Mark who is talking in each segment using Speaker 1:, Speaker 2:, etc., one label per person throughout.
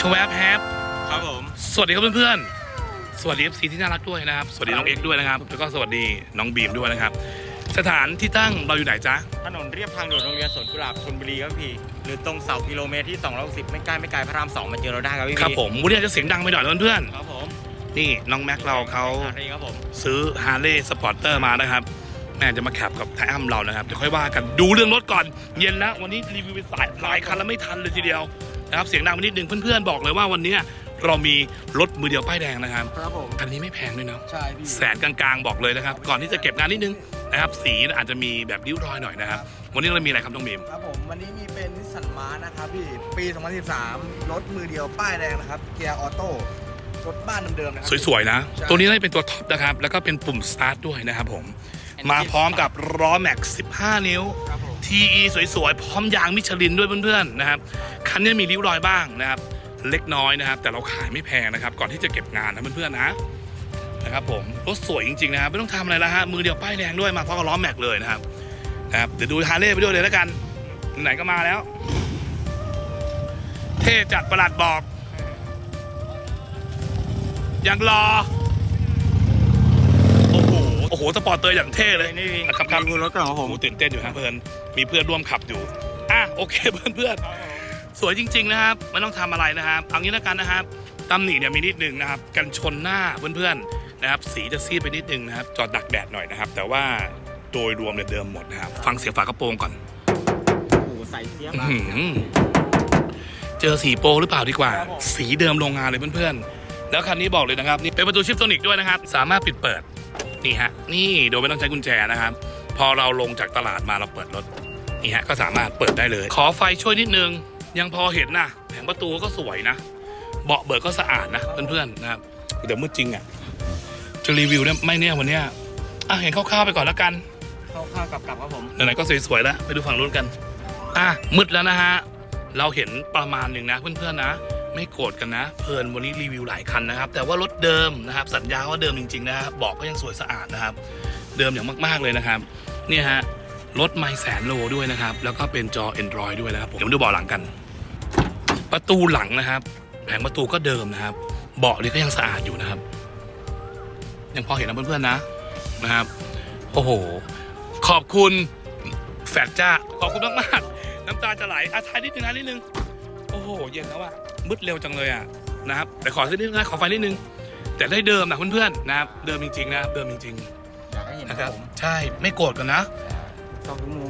Speaker 1: ชวบแฮป
Speaker 2: ครับผม
Speaker 1: สวัสดีครับเพื่อนๆ สวัสดี FC ที่น่ารักด้วยนะครับ สวัสดีน้องเอ็กซ์ด้วยนะครับ แล้วก็สวัสดีน้องบีมด้วยนะครับ สถานที่ตั้งเราอยู่ไหนจ๊ะ
Speaker 2: ถนนเรียบทางด่วนโรงเรียนสวนกุหลาบชลบุรีครับพี่ หรือตรงเสากิโลเมตรที่260ไม่ใกล้ไม่ไกลพระรามสองมาเจอเราได้ครับพี่
Speaker 1: ครับผมวันนี้อาจจะเสียงดังไปหน่อยนะเพื่อน
Speaker 2: ครับผม
Speaker 1: ๆนี่น้องแม็กเราเขา
Speaker 2: อารีครับผม
Speaker 1: ซื้อฮาร์เลย์สปอร์เตอร์มานะครับ แม่จะมาแคปกับไทอัมเรานะครับ เดี๋ยวค่อยว่ากัน ดูเรื่องรถก่อน เย็นแล้ววันนี้รีวิวไปสายหลายคันแล้วไม่ทันเลยทีเดียว นะครับเสียงดังไปนิดนึงเพื่อนๆบอกเลยว่าวันนี้เรามีรถมือเดียวป้ายแดงนะครับ
Speaker 3: ครับผม
Speaker 1: คันนี้ไม่แพงด้วยเนาะ
Speaker 3: ใช่พี่
Speaker 1: แสนกลางๆบอกเลยนะครับ ก่อนที่จะเก็บงานนิดนึงนะครับสีอาจจะมีแบบริ้วรอยหน่อยนะครับ วันนี้เรามีอะไรครับน้องบีม
Speaker 3: ครับผมวันนี้มีเป็นนิสสันมาร์นะครับพี่ปี 2013 รถมือเดียวป้ายแดงนะครับเกียร์ออโต้รถบ้านเดิมๆนะครั
Speaker 1: สวยๆนะ
Speaker 3: ใช่
Speaker 1: ตัวนี้ได้เป็นตัวท็อปนะครับ แล้วก็เป็นปุ่มสตาร์ทด้วยนะครับผมมาพร้อมกับล้อแม็ก 15 นิ้ว
Speaker 3: ครับผม
Speaker 1: TE สวยๆ พร้อมยางมิชลินด้วยเพื่อนๆนะครับ คันนี้มีริ้วรอยบ้างนะครับ เล็กน้อยนะครับ แต่เราขายไม่แพงนะครับ ก่อนที่จะเก็บงานนะเพื่อนๆนะนะครับผมรถสวยจริงๆนะครับไม่ต้องทำอะไรแล้วฮะมือเดียวป้ายแดงด้วยมาพร้อมกับล้อแม็กเลยนะครับนะครับเดี๋ยวดูฮาร์เลย์ไปด้วยเลยแล้วกันไหนก็มาแล้ว เท่จัดประหลัดบอกยังรอโอ้โหโอ้โหสปอร์ตเตอร์อย่างเท่เลย
Speaker 2: นี่พี่
Speaker 1: ครับครับ
Speaker 2: ดูรถก่อนครับผ
Speaker 1: ผมมตื่นเต้นอยู่ฮะเพื่อนมีเพื่อนร่วมขับอยู่อะโอเคเพื่อนเพื่อนๆสวยจริง ๆ นะครับไม่ต้องทำอะไรนะครับเอางี้แล้วกันนะครับตำหนิเนี่ยมีนิดนึงนะครับ กันชนหน้าเพื่อนๆนะครับ สีจะซีดไปนิดนึงนะครับ จอดดักแดดหน่อยนะครับ แต่ว่าโดยรวมเนี่ยเดิมหมดนะครับ ฟังเสียงฝากระโปรงก่อน
Speaker 2: โอ้โหใส่เสีย
Speaker 1: อื้อหือเจอสีโปรหรือเปล่าดีกว่า สีเดิมโรงงานเลยเพื่อนๆ แล้วคันนี้บอกเลยนะครับนี่เป็นประตูชิปโซนิกด้วยนะครับ สามารถปิดเปิดนี่ฮะนี่โดยไม่ต้องใช้กุญแจนะครับ พอเราลงจากตลาดมาเราเปิดรถ นี่ฮะก็สามารถเปิดได้เลย ขอไฟช่วยนิดนึง ยังพอเห็นนะแผงประตูก็สวยนะ เบาะเบิกก็สะอาดนะเพื่อนๆนะครับแต่มืดจริงอะจะรีวิวเนี่ยไม่เนี่ยวันเนี้ยอะเห็นคร่าวๆไปก่อนแล้วกัน
Speaker 2: เข้าข้าวกับกับครับผม
Speaker 1: ไหนๆก็สวยๆแล้วไปดูฝั่งนู้นกัน อะมืดแล้วนะฮะเราเห็นประมาณหนึ่งนะเพื่อนๆนะไม่โกรธกันนะ เพลินวันนี้รีวิวหลายคันนะครับ แต่ว่ารถเดิมนะครับ สัญญาว่าเดิมจริงๆนะครับเบอกก็ยังสวยสะอาดนะครับ เดิมอย่างมากๆเลยนะครับ เนี่ยฮะ รถไม่แสนโลด้วยนะครับ แล้วก็เป็นจอ Android ด้วยนะครับผมเดี๋ยวมาดูเบาะหลังกัน ประตูหลังนะครับ แผงประตูก็เดิมนะครับ เบาะนี่ก็ยังสะอาดอยู่นะครับ ยังพอเห็นนะเพื่อนๆนะนะครับ โอ้โห ขอบคุณแฟดจ้า ขอบคุณมากๆ น้ำตาจะไหลอะทายนิดนึงนะนิดนึง โอ้โห เย็นแล้วอะมืดเร็วจังเลยอะนะครับ แต่ขอสักนิดนึงนะ ขอไฟนิดนึง แต่ได้เดิมนะเพื่อนๆนะครับ เดิมจริงๆนะเดิมจริงๆ
Speaker 2: อยากให้เห็นนะ
Speaker 1: ค
Speaker 2: ค
Speaker 1: รั
Speaker 2: รั
Speaker 1: บบใช่ ไม่โกรธกันนะ
Speaker 2: ชอบทุกมุม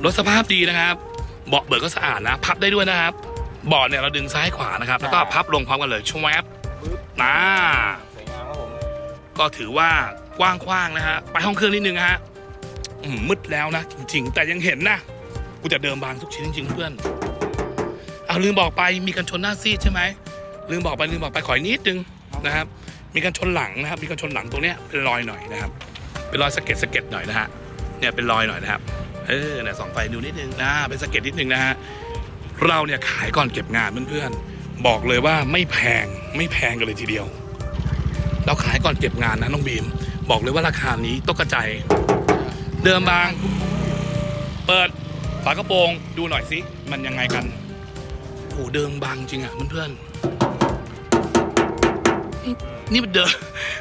Speaker 1: รถสภาพดีนะครับ เบาะเบิกก็สะอาดนะ พับได้ด้วยนะครับเบาะเนี่ยเราดึงซ้ายขวานะครับ แล้วก็พับลงพร้อมกันเลยชวบ
Speaker 2: ปึ๊บ
Speaker 1: นะ
Speaker 2: สวยงามครับผม
Speaker 1: ก็ถือว่ากว้างๆนะฮะไปห้องเครื่องนิดนึงนะฮะอืมมืดแล้วนะจริง ๆ แต่ยังเห็นนะกูจะเดิมบางทุกชิ้นจริงๆเพื่อนเอาลืมบอกไปมีกันชนหน้าซีดใช่ไหมลืมบอกไปลืมบอกไปขออีกนิดนึงนะครับ มีกันชนหลังนะครับ มีกันชนหลังตรงเนี้ยเป็นรอยหน่อยนะครับ เป็นรอยสะเก็ดสะเก็ดหน่อยนะฮะเนี่ยเป็นรอยหน่อยนะครับ เออเนี่ยสองไฟดูนิดนึงนะเป็นสะเก็ดนิดนึงนะฮะเราเนี่ยขายก่อนเก็บงานเพื่อนๆบอกเลยว่าไม่แพงไม่แพงกันเลยทีเดียว เราขายก่อนเก็บงานนะน้องบีม บอกเลยว่าราคานี้ตกกระจายเดิมบาง เปิดฝากระโปรงดูหน่อยสิมันยังไงกันโอ้เดิมบางจริงอะเพื่อนๆนี่นี่มันเดิน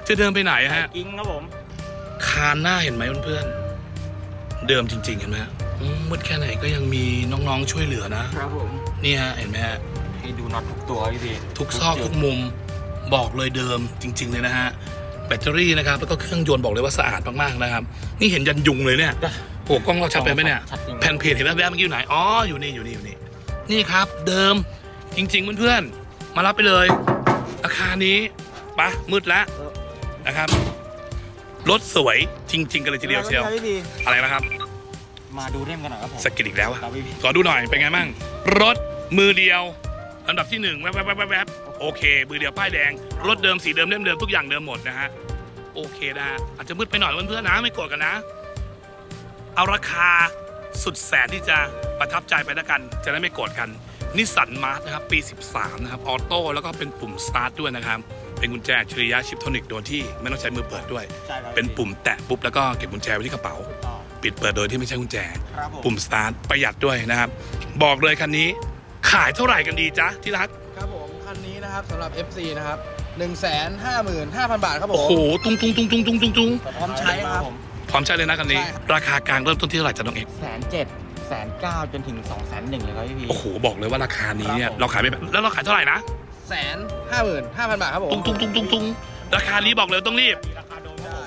Speaker 1: จะเดินไปไหนอะฮะ
Speaker 2: กิ้งครับผม
Speaker 1: คานหน้าเห็นไหมเพื่อนๆ เดิมจริง ๆ เห็นไหมฮะอืมมืดแค่ไหนก็ยังมีน้องๆช่วยเหลือนะ
Speaker 2: ครับผม
Speaker 1: นี่ฮะเห็นไหมฮะ
Speaker 2: ให้ดูน็อตทุกตัวพี่ดี
Speaker 1: ทุกซอกทุกมุมบอกเลยเดิมจริง ๆ เลยนะฮะ แบตเตอรี่นะครับ แล้วก็เครื่องยนต์บอกเลยว่าสะอาดมากๆนะครับ นี่เห็นยันยุงเลยเนี่ยโอ้กล้องเราชัดไปไหมเนี่ย
Speaker 2: ชัดจริง
Speaker 1: แผ่นเพจเห็นแวบๆเมื่อกี้อยู่ไหน อ๋อ อยู่นี่อยู่นี่อยู่นี่ นี่ครับเดิมจริง ๆ เพื่อนๆ มารับไปเลยราคานี้ปะมืดแล้วนะครับ รถสวยจริง ๆ กันเลยทีเดียวเชียว
Speaker 2: พี่ดี
Speaker 1: อะไรนะครับ
Speaker 2: มาดูเล่มกันหน่อยครับผม
Speaker 1: สกกิดอีกแล้วอะ
Speaker 2: ครับพี่ดี
Speaker 1: ขอดูหน่อยเป็นไงบ้างรถมือเดียวลำดับที่หนึ่งแวบแวบแวบแวบแวบโอเค มือเดียวป้ายแดง รถเดิมสีเดิมเล่มเดิมทุกอย่างเดิมหมดนะฮะโอเคนะฮะอาจจะมืดไปหน่อยเพื่อนๆนะไม่โกรธกันนะ เอาราคาสุดแสนที่จะประทับใจไปแล้วกัน จะได้ไม่โกรธกันนิสสันมาร์นะครับปี 13 นะครับออโต้แล้วก็เป็นปุ่มสตาร์ทด้วยนะครับ เป็นกุญแจอัจฉริยะชิปโทนิกโดยที่ไม่ต้องใช้มือเปิดด้วย
Speaker 2: ใช่ครับ
Speaker 1: เป็นปุ่มแตะปุ๊บแล้วก็เก็บกุญแจไว้ที่กระเป๋า
Speaker 2: ถูกต้อง
Speaker 1: ปิดเปิดโดยที่ไม่ใช่กุญแจ
Speaker 2: ครับผม
Speaker 1: ปุ่มสตาร์ทประหยัดด้วยนะครับ บอกเลยคันนี้ขายเท่าไหร่กันดีจ๊ะที่รัก
Speaker 3: ครับผมขคันนี้นะครับสำหรับ FC นะครับ1 5 5 0 0 0 บาทครับผ
Speaker 1: โอ้
Speaker 3: ม
Speaker 1: โห ตุ้งตุ้งตุ้งตุ้งตุ้งตุ้งตุ้ง
Speaker 3: พร้อมใช้ครับ
Speaker 1: พร้อมใช้เลยนะคันนี้
Speaker 3: ใช่ครับ
Speaker 1: ราคากลางเริ่มต้นที่เท่าไหร่จ้ะน้องเอก
Speaker 2: แสนเจ็ดแสนเก้าจนถึงสองแสนหนึ่งเลยครับพี่พี
Speaker 1: โอ้โหบอกเลยว่าราคานี้เนี่ย
Speaker 2: ครับผม
Speaker 1: เราขายไปแบบแล้วเราขายเท่าไหร่นะ
Speaker 3: แสนห้าหมื่นห้าพันบาทครับผม
Speaker 1: ตุ้งตุ้งตุ้งตุ้งตุ้งราคานี้บอกเลยต้องรีบ
Speaker 2: ราคาโดน
Speaker 3: ใช่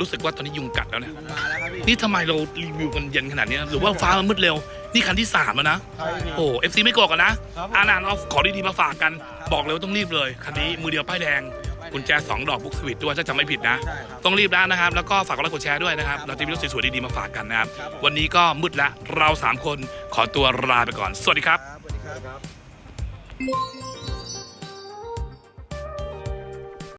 Speaker 1: รู้สึกว่าตอนนี้ยุงกัดแล้วเนี่ย
Speaker 3: มาแล้วครับพี่
Speaker 1: นี่ทำไมเรารีวิวกันเย็นขนาดนี้ หรือว่าฟ้ามันมืดเร็ว นี่คันที่สามแล้วนะ
Speaker 3: ใช่ครับ
Speaker 1: โอ้เอฟซีไม่โกรธกันนะ
Speaker 2: ครับผม
Speaker 1: อ่านานเอาของดีๆมาฝากกัน บอกเลยว่าต้องรีบเลย คันนี้มือเดียวป้ายแดง กุญแจสองดอกบุกสวิตช์ด้วยถ้าจำไม่ผิดนะ
Speaker 3: ใช่ครับ
Speaker 1: ต้องรีบแล้วนะครับ แล้วก็ฝากกดไลค์กดแชร์ด้วยนะครับ
Speaker 3: ครับ
Speaker 1: เราจะมีรถสวยๆดีๆมาฝากกันนะครับ
Speaker 3: ครับผม
Speaker 1: วันนี้ก็มืดละ เราสามคนขอตัวลาไปก่อน สวัสดีครับ
Speaker 3: ครับสวัสดีครับ